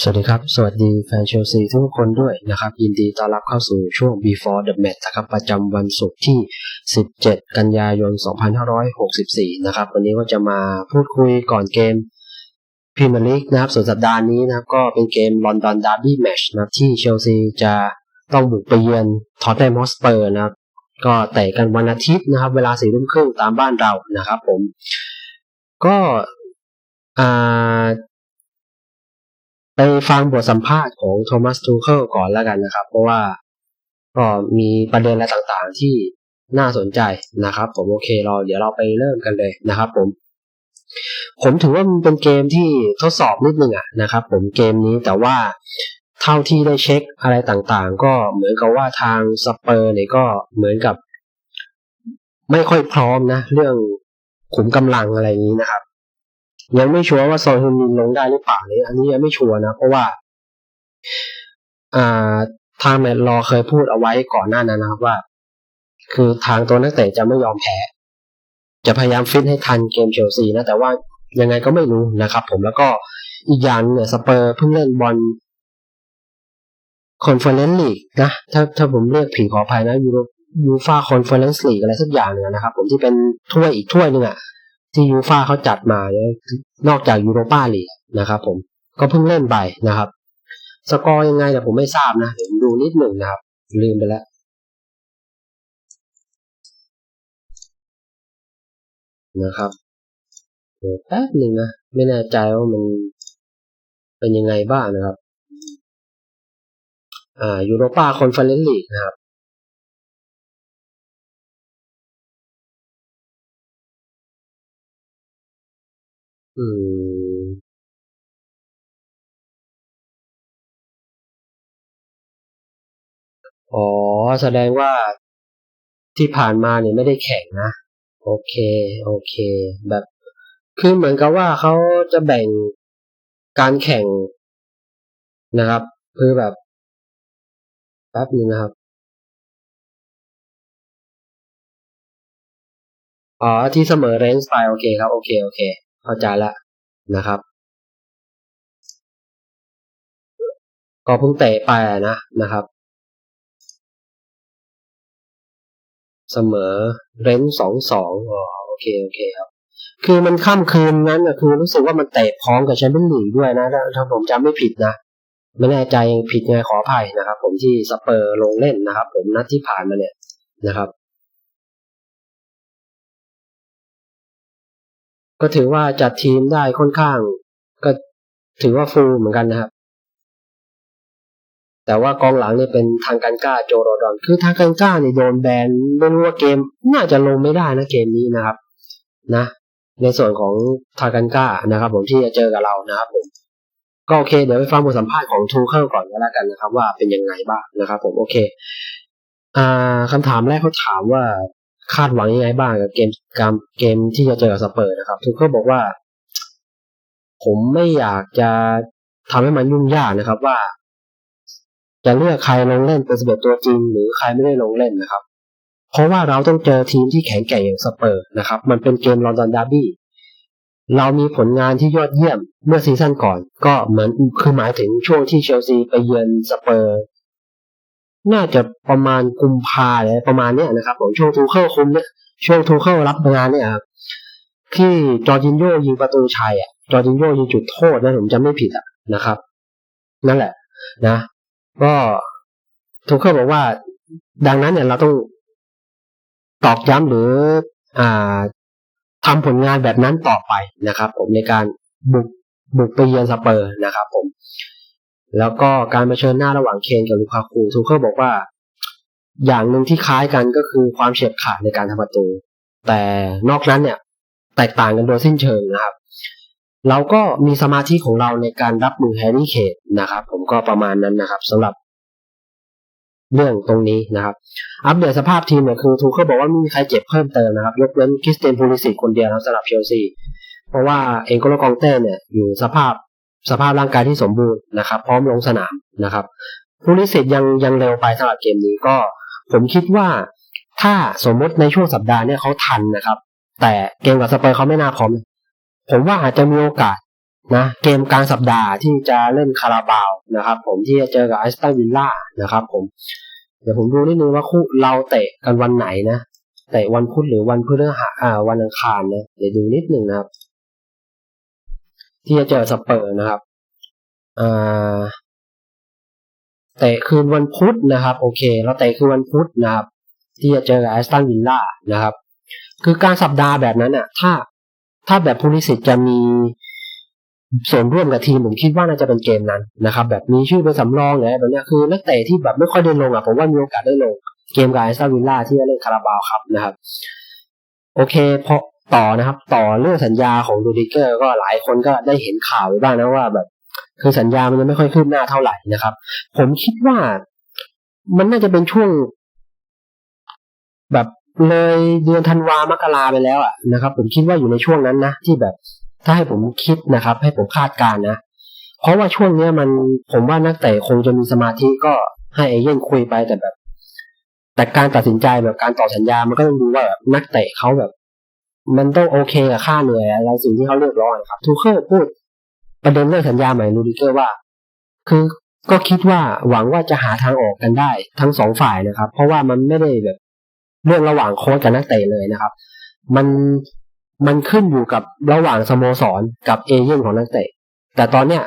สวัสดีครับ สวัสดีแฟนเชลซีทุกคนด้วยนะครับ ยินดีต้อนรับเข้าสู่ช่วง before the match นะครับประจำวันศุกร์ที่ 17 กันยายน 2564 นะครับ วันนี้ก็จะมาพูดคุยก่อนเกมพรีเมียร์ลีกนะครับส่วนสัปดาห์นี้นะครับ ก็เป็นเกมลอนดอนดาร์บี้แมชนะครับ ที่เชลซีจะต้องบุกไปเยือนทอตแนมฮอสเปอร์นะครับ ก็เตะกันวันอาทิตย์นะครับ เวลาสี่ทุ่มครึ่งตามบ้านเรานะครับ ผม ก็อ่า ไปฟังบทสัมภาษณ์ของโทมัสทูเคิลก่อนแล้วกันนะครับ เพราะว่าก็มีประเด็นอะไรต่างๆที่น่าสนใจนะครับ ผมโอเคเราเดี๋ยวเราไปเริ่มกันเลยนะครับ ผม ผมถือว่ามันเป็นเกมที่ทดสอบนิดนึงอะนะครับ ผมเกมนี้แต่ว่าเท่าที่ได้เช็คอะไรต่างๆ ก็เหมือนกับว่าทางสเปอร์เนี่ยก็เหมือนกับ ไม่ค่อยพร้อมนะ เรื่องขุมกำลังอะไรอย่างนี้นะครับ ยังไม่ชัวร์ว่าโซนฮุนมินลงได้หรือเปล่าเนี่ยอันนี้ยังไม่ชัวร์นะ เพราะว่าอ่าทางแมตต์รอเคยพูดเอาไว้ก่อนหน้านั้นนะครับว่า คือทางตัวนักเตะจะไม่ยอมแพ้ จะพยายามฟิตให้ทันเกมเชลซีนะ แต่ว่ายังไงก็ไม่รู้นะครับ ผมแล้วก็อีกอย่างเนี่ยสเปอร์เพิ่งเล่นบอลคอนเฟอเรนซ์ลีกนะถ้าถ้าผมเรียกผิดขออภัยนะยูโรยูฟาคอนเฟอเรนซ์ลีกอะไรสักอย่างเนี่ยนะครับ ผมที่เป็นถ้วยอีกถ้วยหนึ่งอะ ที่ยูฟาเขาจัดมาเนี่ยนอกจากยูโรปาลีกนะครับ ผมก็เพิ่งเล่นไปนะครับ สกอร์ยังไงแต่ผมไม่ทราบนะเดี๋ยวผมดูนิดหนึ่งนะครับ ลืมไปแล้วนะครับแป๊บหนึ่งนะ ไม่แน่ใจว่ามันเป็นยังไงบ้างนะครับ อ่ายูโรปาคอนเฟอเรนซ์ลีกนะครับ อืมอ๋อ แสดงว่าที่ผ่านมาเนี่ยไม่ได้แข่งนะ โอเค โอเค แบบ คือเหมือนกับว่าเขาจะแบ่งการแข่งนะครับ คือแบบแป๊บนึงนะครับอ๋อที่เสมอเรนจ์ไปโอเคครับ โอเค โอเค เข้าใจละนะครับ ก็เพิ่งเตะไปนะนะครับ เสมอเรนจ์สองสองอ๋อโอเคโอเคครับ คือมันค่ำคืนนั้นนะคือรู้สึกว่ามันเตะพร้อมกับแชมเปี้ยนลีกด้วยนะถ้าผมจำไม่ผิดนะไม่แน่ใจผิดไงขออภัยนะครับ ผมที่สเปอร์ลงเล่นนะครับ ผมนัดที่ผ่านมาเนี่ยนะครับ ก็ถือว่าจัดทีมได้ค่อนข้าง ก็ถือว่าฟูลเหมือนกันนะครับ แต่ว่ากองหลังเนี่ยเป็นทางการก้าโจโรดอน คือทางการก้าเนี่ยโดนแบนไม่รู้ว่าเกม น่าจะลงไม่ได้นะเกมนี้นะครับ นะ ในส่วนของทางการก้านะครับ ผมที่จะเจอกับเรานะครับผมก็โอเค เดี๋ยวไปฟังบทสัมภาษณ์ของทูเคิลก่อนก็แล้วกันนะครับ ว่าเป็นยังไงบ้างนะครับ ผมโอเค อ่าคำถามแรกเขาถามว่า คาดหวังยังไงบ้างกับเกมกมเกมที่จะเจอกับสเปอร์นะครับทูเคิลบอกว่า ผมไม่อยากจะทำให้มันยุ่งยากนะครับว่า จะเลือกใครลงเล่นเป็นสเบ็ตัวจริง หรือใครไม่ได้ลงเล่นนะครับ เพราะว่าเราต้องเจอทีมที่แข็งแกร่งอย่างสเปอร์นะครับ มันเป็นเกมลอนดอนดาร์บี้เรามีผลงานที่ยอดเยี่ยมเมื่อซีซั่นก่อน ก็เหมือนคือหมายถึงช่วงที่เชลซีไปเยือนสเปอร์ น่าจะประมาณกุมภาเลยประมาณเนี้ยนะครับผมช่วงทูเคิลคุมเนี่ยช่วงทูเคิลรับงานเนี่ยครับที่จอร์จินโยยิงประตูชัยอะจอร์จินโยยิงจุดโทษนะผมจำไม่ผิดอะนะครับ นั่นแหละ นะ ก็ทูเคิลบอกว่า ดังนั้นเนี่ยเราต้องตอกย้ำหรือ อ่าทำผลงานแบบนั้นต่อไปนะครับ ผมในการบุกบุกไปเยือนสเปอร์นะครับ ผม แล้วก็การมาเชิญหน้าระหว่างเคนกับลูคาคูทูเคิลบอกว่า อย่างหนึ่งที่คล้ายกันก็คือความเฉียบขาดในการทำประตู แต่นอกนั้นเนี่ย แตกต่างกันโดยสิ้นเชิงนะครับ เราก็มีสมาธิของเราในการรับมือแฮร์รี่เคดนะครับ ผมก็ประมาณนั้นนะครับสำหรับ เรื่องตรงนี้นะครับ อัปเดตสภาพทีมเนี่ยคือทูเคิลบอกว่าไม่มีใครเจ็บเพิ่มเติมนะครับยกเว้นคริสเตียนพูลิสิกคนเดียวนะสำหรับเชลซีเพราะว่าเองโกโลกองเต้เนี่ยอยู่สภาพ สภาพร่างกายที่สมบูรณ์นะครับ พร้อมลงสนามนะครับพูลิสิกยังยังเร็วไปสำหรับเกมนี้ก็ ผมคิดว่าถ้าสมมติในช่วงสัปดาห์เนี่ยเขาทันนะครับ แต่เกมกับสเปอร์เขาไม่น่าพร้อม ผมว่าอาจจะมีโอกาสนะเกมกลางสัปดาห์ที่จะเล่นคาราบาวนะครับ ผมที่จะเจอกับไอสตันวิลล่านะครับ ผม เดี๋ยวผมดูนิดนึงว่าคู่เราเตะกันวันไหนนะเตะวันพุธหรือวันพฤหัสอ่าวันอังคารนะเดี๋ยวดูนิดนึงนะครับ ที่จะเจอสเปอร์นะครับเตะคืนวันพุธนะครับ โอเค เราเตะคืนวันพุธนะครับ ที่จะเจอกับแอสตันวิลล่านะครับ คือการสัปดาห์แบบนั้นอะ ถ้าถ้าแบบพูลิสิตจะมีส่วนร่วมกับทีมผมคิดว่าน่าจะเป็นเกมนั้นนะครับ แบบมีชื่อเป็นสำรองอะไรแบบเนี้ยคือนักเตะที่แบบไม่ค่อยได้ลงอะผมว่ามีโอกาสได้ลง เกมกับแอสตันวิลล่าที่จะเล่นคาราบาวครับนะครับ โอเคพอ ต่อนะครับ ต่อเรื่องสัญญาของดูดิเกอร์ก็หลายคนก็ได้เห็นข่าวไปบ้างนะว่าแบบ คือสัญญามันยังไม่ค่อยคืบหน้าเท่าไหร่นะครับ ผมคิดว่ามันน่าจะเป็นช่วง แบบเลยเดือนธันวามกราไปแล้วอะนะครับ ผมคิดว่าอยู่ในช่วงนั้นนะที่แบบ ถ้าให้ผมคิดนะครับ ให้ผมคาดการณ์นะเพราะว่าช่วงเนี้ยมันผมว่านักเตะคงจะมีสมาธิก็ให้เอเย่นคุยไปแต่แบบ แต่การตัดสินใจแบบการต่อสัญญามันก็ต้องดูว่าแบบนักเตะเขาแบบ มันต้องโอเคกับค่าเหนื่อยอะไรสิ่งที่เขาเรียกร้องนะครับทูเคิลพูดประเด็นเรื่องสัญญาใหม่ลูดิเกอร์ว่า คือก็คิดว่าหวังว่าจะหาทางออกกันได้ทั้งสองฝ่ายนะครับ เพราะว่ามันไม่ได้แบบเรื่องระหว่างโค้ชกับนักเตะเลยนะครับ มันมันขึ้นอยู่กับระหว่างสโมสรกับเอเย่นของนักเตะ แต่ตอนเนี้ย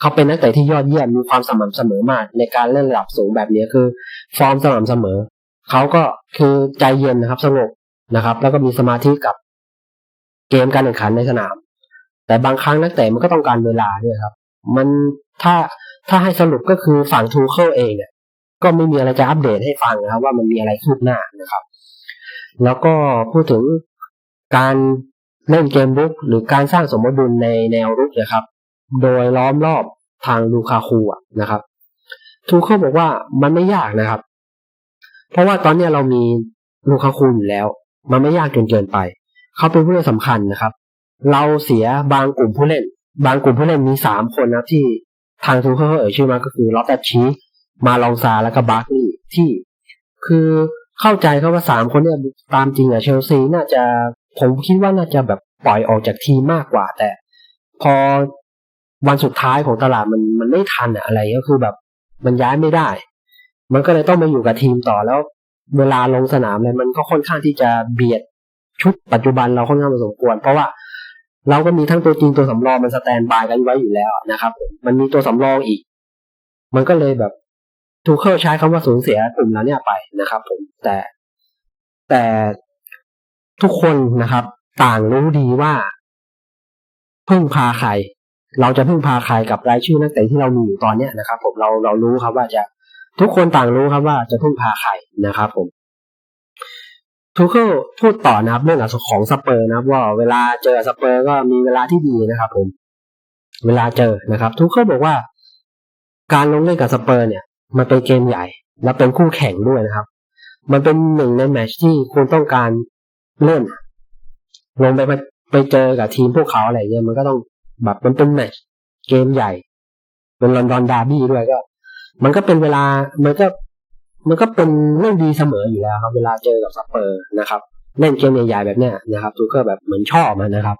เขาเป็นนักเตะที่ยอดเยี่ยมมีความสม่ำเสมอมาก ในการเล่นระดับสูงแบบนี้คือ ฟอร์มสม่ำเสมอ เขาก็คือใจเย็นนะครับ สงบ นะครับ แล้วก็มีสมาธิกับเกมการแข่งขันในสนาม แต่บางครั้งนักเตะมันก็ต้องการเวลาด้วยครับ มันถ้าถ้าให้สรุปก็คือฝั่งทูเคิลเองเนี่ยก็ไม่มีอะไรจะอัปเดตให้ฟังนะครับ ว่ามันมีอะไรคืบหน้านะครับ แล้วก็พูดถึงการเล่นเกมรุกหรือการสร้างสมดุลในแนวรุกนะครับ โดยล้อมรอบทางลูคาคูอะนะครับ ทูเคิลบอกว่ามันไม่ยากนะครับ เพราะว่าตอนนี้เรามีลูคาคูอยู่แล้ว มันไม่ยากจนเกินไป เขาเป็นผู้เล่นสำคัญนะครับ เราเสียบางกลุ่มผู้เล่น บางกลุ่มผู้เล่นมีสามคนนะที่ทางทูเคิลเอ่ยชื่อมาก็คือลอตเตชีมาลองซาแล้วก็บาร์กลีที่ คือเข้าใจเขาว่าสามคนเนี่ยตามจริงอะเชลซีน่าจะผมคิดว่าน่าจะแบบปล่อยออกจากทีมมากกว่า แต่ พอวันสุดท้ายของตลาดมันมันไม่ทันอะอะไรก็คือแบบ มันย้ายไม่ได้ มันก็เลยต้องมาอยู่กับทีมต่อแล้ว เวลาลงสนามเลยมันก็ค่อนข้างที่จะเบียดชุดปัจจุบันเราค่อนข้างพอสมควร เพราะว่าเราก็มีทั้งตัวจริงตัวสำรองมันสแตนบายกันไว้อยู่แล้วนะครับ มันมีตัวสำรองอีก มันก็เลยแบบทูเคิลใช้คำว่าสูญเสียกลุ่มนั้นเนี่ยไปนะครับ ผมแต่แต่ทุกคนนะครับ ต่างรู้ดีว่า พึ่งพาใคร เราจะพึ่งพาใครกับรายชื่อนักเตะที่เรามีอยู่ตอนเนี้ยนะครับ ผมเราเรารู้ครับว่าจะ ทุกคนต่างรู้ครับว่าจะพึ่งพาใครนะครับผมทูเคิลพูดต่อนะครับเรื่องของสเปอร์นะครับว่าเวลาเจอสเปอร์ก็มีเวลาที่ดีนะครับ ผม เวลาเจอนะครับทูเคิลบอกว่า การลงเล่นกับสเปอร์ เนี่ย มันเป็นเกมใหญ่ และเป็นคู่แข่งด้วยนะครับ มันเป็นหนึ่งในแมตช์ที่คุณต้องการเล่นลงไปไปเจอกับทีมพวกเขาอะไรเงี้ยมันก็ต้องแบบมันเป็นแมตช์เกมใหญ่เป็นลอนดอนดาร์บี้ด้วยก็ มันก็เป็นเวลามันก็มันก็เป็นเรื่องดีเสมออยู่แล้วครับ เวลาเจอกับสเปอร์นะครับเล่นเกมใหญ่ๆแบบเนี้ยนะครับทูเคิลแบบเหมือนชอบมันนะครับ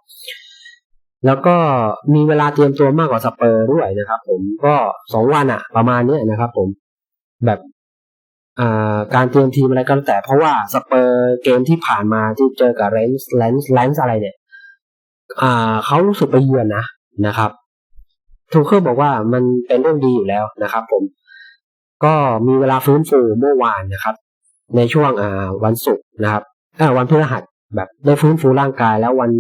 แล้วก็มีเวลาเตรียมตัวมากกว่าสเปอร์ด้วยนะครับ ผมก็สองวันอะประมาณนี้นะครับ ผมแบบการเตรียมทีมอะไรก็แล้วแต่เพราะว่าสเปอร์เกมที่ผ่านมาที่เจอกับเรนส์แลนส์แลนส์อะไรเนี่ยเขารู้สึกไปเยือนนะนะครับทูเคิลบอกว่ามันเป็นเรื่องดีอยู่แล้วนะครับ ผม ก็มีเวลาฟื้นฟูเมื่อวานนะครับ ในช่วงวันศุกร์นะครับวันพฤหัสแบบได้ฟื้นฟูร่างกายแล้ววัน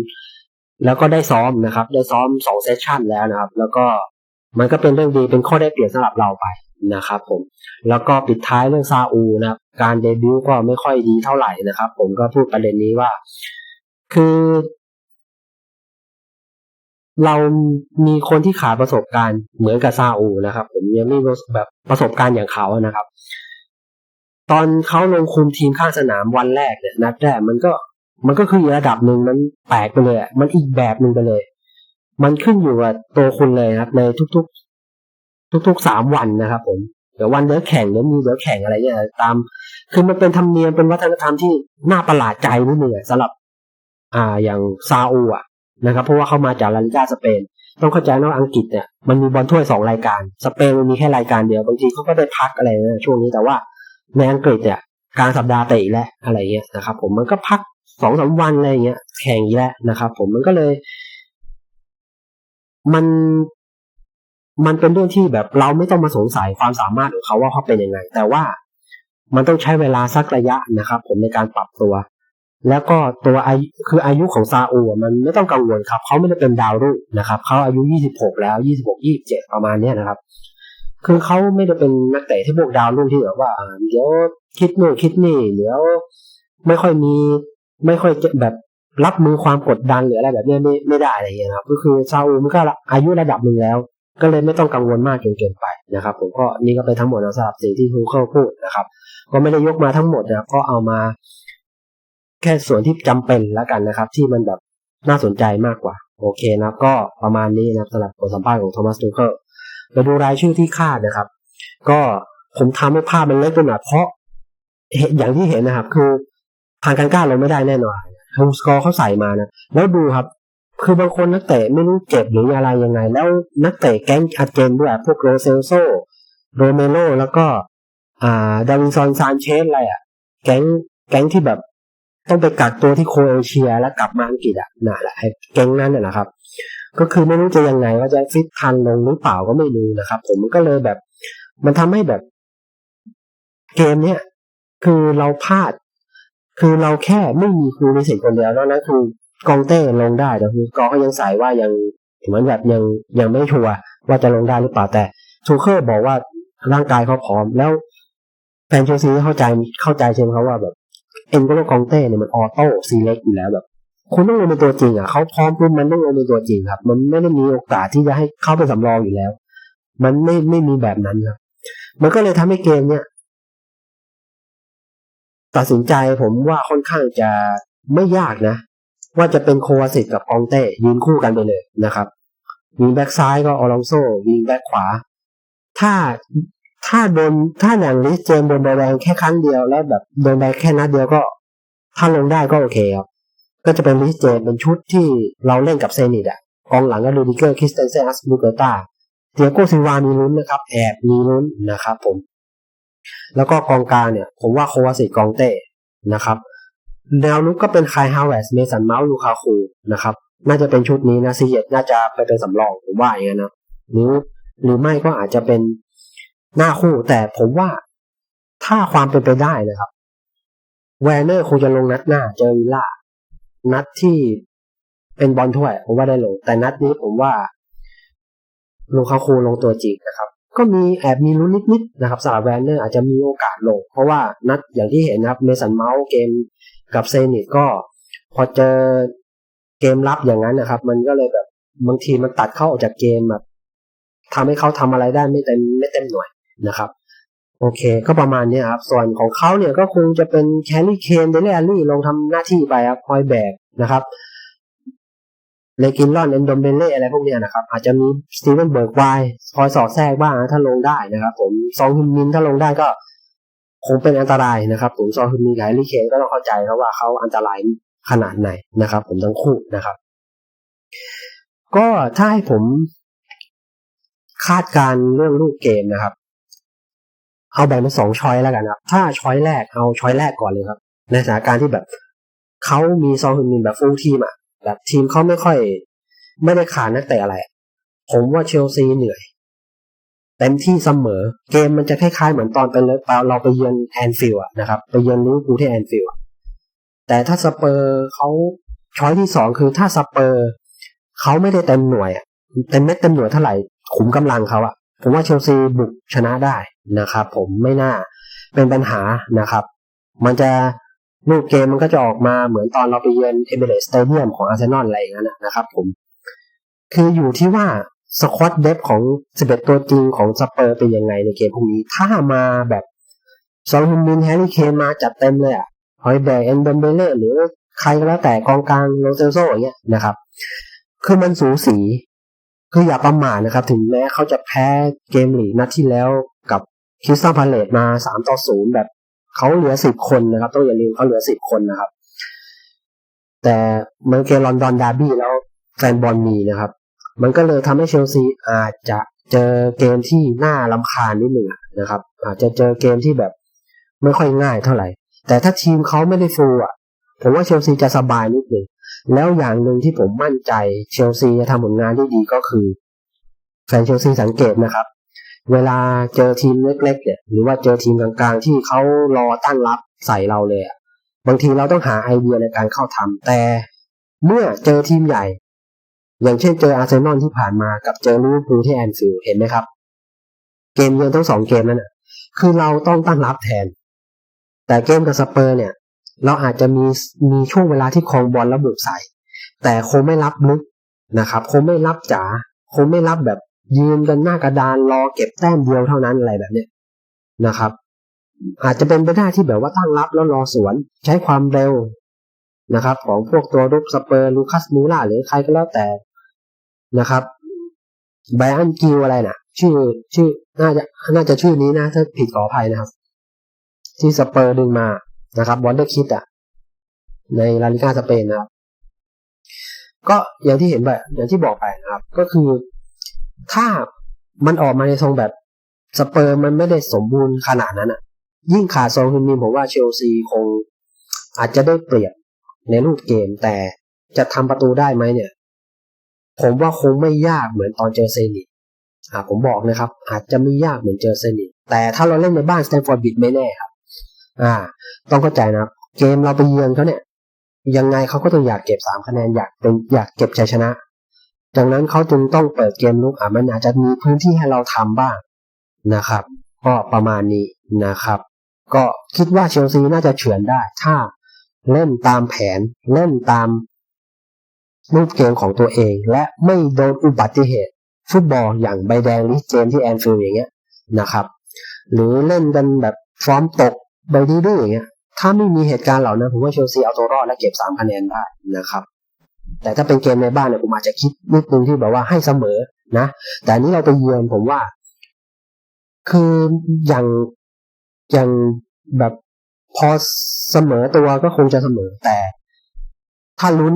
แล้วก็ได้ซ้อมนะครับ ได้ซ้อมสองเซสชันแล้วนะครับ แล้วก็มันก็เป็นเรื่องดีเป็นข้อได้เปรียบสำหรับเราไปนะครับ ผม แล้วก็ปิดท้ายเรื่องซาอูนะครับ การเดบิวต์ก็ไม่ค่อยดีเท่าไหร่นะครับ ผมก็พูดประเด็นนี้ว่า คือ เรามีคนที่ขาดประสบการณ์เหมือนกับซาอูนะครับ ผมยังไม่แบบประสบการณ์อย่างเขานะครับ ตอนเขาลงคุมทีมข้างสนามวันแรกเนี่ยนัดแรกมันก็มันก็คือระดับหนึ่งมันแปลกไปเลยมันอีกแบบหนึ่งไปเลย มันขึ้นอยู่กับตัวคุณเลยครับ ในทุกๆ ทุกๆสามวันนะครับ ผมเดี๋ยววันเดี๋ยวแข่งเดี๋ยวมีเดี๋ยวแข่งอะไรเนี่ยตาม คือมันเป็นธรรมเนียมเป็นวัฒนธรรมที่น่าประหลาดใจนิดนึงสำหรับ อ่าอย่างซาอูอะ นะครับ เพราะว่าเข้ามาจากลาลิกาสเปน ต้องเข้าใจนะว่าอังกฤษเนี่ยมันมีบอลถ้วยสองรายการ สเปนมันมีแค่รายการเดียว บางทีเขาก็ได้พักอะไรนะช่วงนี้แต่ว่าในอังกฤษเนี่ยกลางสัปดาห์เตะแล้วอะไรเงี้ยนะครับ ผมมันก็พักสองสามวันอะไรเงี้ยแข่งอีกแล้วนะครับ ผมมันก็เลย มันมันเป็นเรื่องที่แบบเราไม่ต้องมาสงสัยความสามารถของเขาว่าเขาเป็นยังไง แต่ว่ามันต้องใช้เวลาสักระยะนะครับ ผมในการปรับตัว แล้วก็ตัวอายุคืออายุของซาอูมันไม่ต้องกังวลครับ เขาไม่ได้เป็นดาวรุ่งนะครับ เขาอายุ 26 แล้ว 26 27 ประมาณเนี้ยนะครับ คือเขาไม่ได้เป็นนักเตะที่พวกดาวรุ่งที่แบบว่าเดี๋ยวคิดนู่นคิดนี่เดี๋ยวไม่ค่อยมีไม่ค่อยแบบรับมือความกดดันหรืออะไรแบบนี้ไม่ไม่ได้อะไรอย่างเงี้ยครับก็คือซาอูมันก็อายุระดับหนึ่งแล้ว ก็เลยไม่ต้องกังวลมากจนเกินไปนะครับ ผมก็นี่ก็เป็นทั้งหมดนะสำหรับสิ่งที่ทูเคิลพูดนะครับ ก็ไม่ได้ยกมาทั้งหมดนะก็เอามา แค่ส่วนที่จำเป็นแล้วกันนะครับ ที่มันแบบน่าสนใจมากกว่า โอเคนะก็ประมาณนี้นะสำหรับบทสัมภาษณ์ของโทมัสทูเคิลไปดูรายชื่อที่คาดนะครับ ก็ผมทำให้ภาพมันเล็กไปหน่อยเพราะเห็นอย่างที่เห็นนะครับ คือทางการกล้าเราไม่ได้แน่นอนทางสกอร์เขาใส่มานะแล้วดูครับ คือบางคนนักเตะไม่รู้เจ็บหรืออะไรยังไง แล้วนักเตะแก๊งอาร์เจนด้วยพวกโรเซลโซโรเมโลแล้วก็ อ่าดาวินซอนซานเชสอะไรอะ แก๊งแก๊งที่แบบ ต้องไปกักตัวที่โครเอเชียแล้วกลับมาอังกฤษอะน่ะแหละไอ้แก๊งนั้นน่ะนะครับ ก็คือไม่รู้จะยังไงว่าจะฟิตทันลงหรือเปล่าก็ไม่รู้นะครับ ผมก็เลยแบบ มันทำให้แบบ เกมเนี้ยคือเราพลาด คือเราแค่ไม่มีครูในสิ่งคนเดียวนอกนั้นคือกองเต้ลงได้แต่คือกองก็ยังใส่ว่ายังเหมือนแบบยังยังไม่ชัวร์ว่าจะลงได้หรือเปล่าแต่ทูเคิลบอกว่าร่างกายเขาพร้อมแล้วแฟนเชลซีเข้าใจเข้าใจใช่ไหมครับว่าแบบ เอ็นโกโลกองเต้เนี่ยมันออโต้ซีเล็กอยู่แล้วแบบคุณต้องลงเป็นตัวจริงอะเขาพร้อมปุ๊บมันต้องลงเป็นตัวจริงครับ มันไม่ได้มีโอกาสที่จะให้เข้าเป็นสำรองอยู่แล้ว มันไม่ไม่มีแบบนั้นครับ มันก็เลยทำให้เกมเนี่ยตัดสินใจผมว่าค่อนข้างจะไม่ยากนะ ว่าจะเป็นโควาสิตกับกองเต้ยืนคู่กันไปเลยนะครับวิงแบ็กซ้ายก็ออลองโซวิงแบ็กขวา ถ้า ถ้าโดนถ้าหนังลิสเจมโดนใบแดงแค่ครั้งเดียวแล้วแบบโดนใบแค่นัดเดียวก็ถ้าลงได้ก็โอเคครับก็จะเป็นลิสเจมเป็นชุดที่เราเล่นกับเซนิตอะกองหลังก็ลูดิเกอร์คริสเตนเซนอัสบูเกตาเตียโกซิวามีลุ้นนะครับ แอบมีลุ้นนะครับผม แล้วก็กองกลางเนี่ย ผมว่าโควาสิกองเต้นะครับแนวลุกก็เป็นคายฮาวเวสเมสันเมาส์ลูคาคูนะครับ น่าจะเป็นชุดนี้นะซีเยตน่าจะไปเป็นสำรองผมว่าอย่างนั้นนะหรือหรือไม่ก็อาจจะเป็น หน้าคู่แต่ผมว่าถ้าความเป็นไปได้นะครับ แวนเนอร์คงจะลงนัดหน้าเจอวิลล่า นัดที่เป็นบอลถ้วย ผมว่าได้ลง แต่นัดนี้ผมว่าลูคาคูลงตัวจริงนะครับ ก็มีแอบมีลุ้นนิดๆนะครับสำหรับแวนเนอร์อาจจะมีโอกาสลง เพราะว่านัดอย่างที่เห็นนะครับเมสันเมาส์เกมกับเซนิตก็พอเจอเกมรับอย่างนั้นนะครับ มันก็เลยแบบบางทีมันตัดเข้าออกจากเกมแบบทำให้เขาทำอะไรได้ไม่เต็มไม่เต็มหน่วย นะครับ โอเค ก็ประมาณนี้ครับ ส่วนของเขาเนี่ยก็คงจะเป็นแคลรี่เคนเดลแอลลี่ลงทำหน้าที่ไปครับคอยแบกนะครับเลกินลอนเอนโดมเบเล่อะไรพวกเนี้ยนะครับ อาจจะมีสตีเวนเบิร์กไวคอยสอดแทรกบ้างถ้าลงได้นะครับ ผมซองฮุนมินถ้าลงได้ก็คงเป็นอันตรายนะครับ ผมซองฮุนมินกับแฮรี่เคนก็ต้องเข้าใจครับว่าเขาอันตรายขนาดไหนนะครับ ผมทั้งคู่นะครับ ก็ถ้าให้ผมคาดการเรื่องลูกเกมนะครับ เอาแบ่งเป็นสองช้อยแล้วกันครับ ถ้าช้อยแรกเอาช้อยแรกก่อนเลยครับ ในสถานการณ์ที่แบบเขามีซองฮุนมินแบบฟูลทีมอะแบบทีมเขาไม่ค่อย ไม่ได้ขาดนักเตะอะไร ผมว่าเชลซีเหนื่อยเต็มที่เสมอ เกมมันจะคล้ายๆเหมือนตอนไปเลยเราไปเยือนแอนฟิลด์นะครับไปเยือนลิเวอร์พูลที่แอนฟิลด์แต่ถ้าสเปอร์เขาช้อยที่สองคือถ้าสเปอร์เขาไม่ได้เต็มหน่วยอะเต็มเม็ดเต็มหน่วยเท่าไหร่ขุมกำลังเขาอะ ผมว่าเชลซีบุกชนะได้นะครับ ผมไม่น่าเป็นปัญหานะครับ มันจะลูกเกมมันก็จะออกมาเหมือนตอนเราไปเยือนเอเมเรสเตเดียมของอาร์เซนอลอะไรอย่างนั้นนะครับผม คืออยู่ที่ว่าสควอตเดฟของ 11 ตัวจริงของสเปอร์เป็นยังไงในเกมพวกนี้ ถ้ามาแบบซองฮุนมินแฮร์รี่เคนมาจัดเต็มเลยอะฮอยแบกเอ็นเบมเบเล่หรือใครก็แล้วแต่กองกลางโรเซลโซอย่างเงี้ยนะครับ คือมันสูสี คืออย่าประมาทนะครับ ถึงแม้เขาจะแพ้เกมหลีนัดที่แล้วกับคิสตัลพาเลตมาสามต่อศูนย์แบบเขาเหลือสิบคนนะครับ ต้องอย่าลืมเขาเหลือสิบคนนะครับ แต่มันเกมลอนดอนดาร์บี้แล้วแฟนบอลมีนะครับ มันก็เลยทำให้เชลซีอาจจะเจอเกมที่น่าลำคาญนิดหนึ่งนะครับ อาจจะเจอเกมที่แบบไม่ค่อยง่ายเท่าไหร่ แต่ถ้าทีมเขาไม่ได้ฟูลอะผมว่าเชลซีจะสบายนิดหนึ่ง แล้วอย่างหนึ่งที่ผมมั่นใจเชลซีจะทำผลงานที่ดีก็คือแฟนเชลซีสังเกตนะครับ เวลาเจอทีมเล็กๆเนี่ยหรือว่าเจอทีมกลางๆ ที่เขารอตั้งรับใส่เราเลยอะบางทีเราต้องหาไอเดียในการเข้าทำแต่เมื่อเจอทีมใหญ่ อย่างเช่นเจออาร์เซนอลที่ผ่านมากับเจอลิเวอร์พูลที่แอนฟิลด์เห็นไหมครับ เกมเยือนทั้งสองเกมนั้นนะคือเราต้องตั้งรับแทน แต่เกมกับสเปอร์เนี่ย เราอาจจะมีมีช่วงเวลาที่ครองบอลแล้วบุกใส่ แต่คงไม่รับลึกนะครับ คงไม่รับจ๋าคงไม่รับแบบยืนกันหน้ากระดานรอเก็บแต้มเดียวเท่านั้นอะไรแบบเนี้ยนะครับ อาจจะเป็นไปได้ที่แบบว่าตั้งรับแล้วรอสวนใช้ความเร็วนะครับ ของพวกตัวรุกสเปอร์ลูคัสมูล่าหรือใครก็แล้วแต่นะครับไบอันกิวอะไรนะ่ะ ชื่อชื่อน่าจะน่าจะชื่อนี้นะ ถ้าผิดขออภัยนะครับ ที่สเปอร์ดึงมา นะครับวอนเดอร์คิดอะในลาลิกาสเปนนะครับ ก็อย่างที่เห็นแบบอย่างที่บอกไปนะครับ ก็คือถ้ามันออกมาในทรงแบบสเปอร์มันไม่ได้สมบูรณ์ขนาดนั้นอะ ยิ่งขาดซองฮึนมินผมว่าเชลซีคงอาจจะได้เปรียบในรูปเกม แต่จะทำประตูได้ไหมเนี่ย ผมว่าคงไม่ยากเหมือนตอนเจอเซนิตอ่าผมบอกนะครับ อาจจะไม่ยากเหมือนเจอเซนิตแต่ถ้าเราเล่นในบ้านสแตนฟอร์ดบิดไม่แน่ครับ อ่า ต้องเข้าใจนะเกมเราไปเยือนเขาเนี่ย ยังไงเขาก็ต้องอยากเก็บสามคะแนนอยากเป็นอยากเก็บชัยชนะ ดังนั้นเขาจึงต้องเปิดเกมลุกอะมันอาจจะมีพื้นที่ให้เราทำบ้างนะครับ ก็ประมาณนี้นะครับ ก็คิดว่าเชลซีน่าจะเฉือนได้ ถ้าเล่นตามแผนเล่นตามรูปเกมของตัวเอง และไม่โดนอุบัติเหตุ ฟุตบอลอย่างใบแดงลิเจนที่แอนฟิลด์อย่างเงี้ยนะครับ หรือเล่นกันแบบฟอร์มตก ใบดื้อๆอย่างเงี้ยถ้าไม่มีเหตุการณ์เหล่านั้นผมว่าเชลซีเอาตัวรอดและเก็บสามคะแนนได้นะครับ แต่ถ้าเป็นเกมในบ้านเนี่ยผมอาจจะคิดนิดนึงที่แบบว่าให้เสมอนะ แต่นนี้เราไปเยือนผมว่า คืออย่างอย่างแบบพอเสมอตัวก็คงจะเสมอแต่ ถ้าลุ้น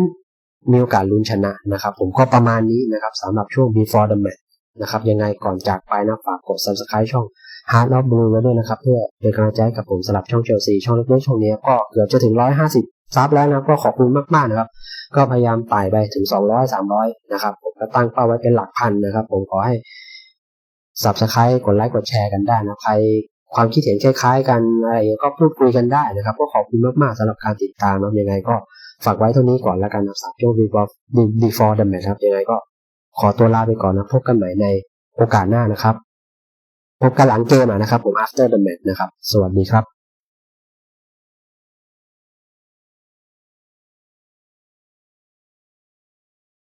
มีโอกาสลุ้นชนะนะครับ ผมก็ประมาณนี้นะครับสำหรับช่วง before the match นะครับ ยังไงก่อนจากไปนะฝากกด subscribe ช่อง Hard of Blue ไว้ด้วยนะครับ เพื่อเป็นกำลังใจกับผมสำหรับช่องเชลซีช่องเล็กๆช่องนี้ก็เกือบจะถึง 150 ซับแล้วนะก็ขอบคุณมากๆนะครับ ก็พยายามไต่ไปถึง 200 300 นะครับ ผมก็ตั้งเป้าไว้เป็นหลักพันนะครับ ผมขอให้ subscribe กดไลค์กดแชร์กันได้นะใครความคิดเห็นคล้ายๆ กันอะไรก็พูดคุยกันได้นะครับ ก็ขอบคุณมากๆสำหรับการติดตามนะยังไงก็ฝากไว้เท่านี้ก่อนแล้วกันนะสับช่วง before before the match ครับยังไงก็ขอตัวลาไปก่อนนะพบกันใหม่ในโอกาสหน้านะครับ พบกันหลังเกมอะนะครับผม after the match นะครับ สวัสดีครับ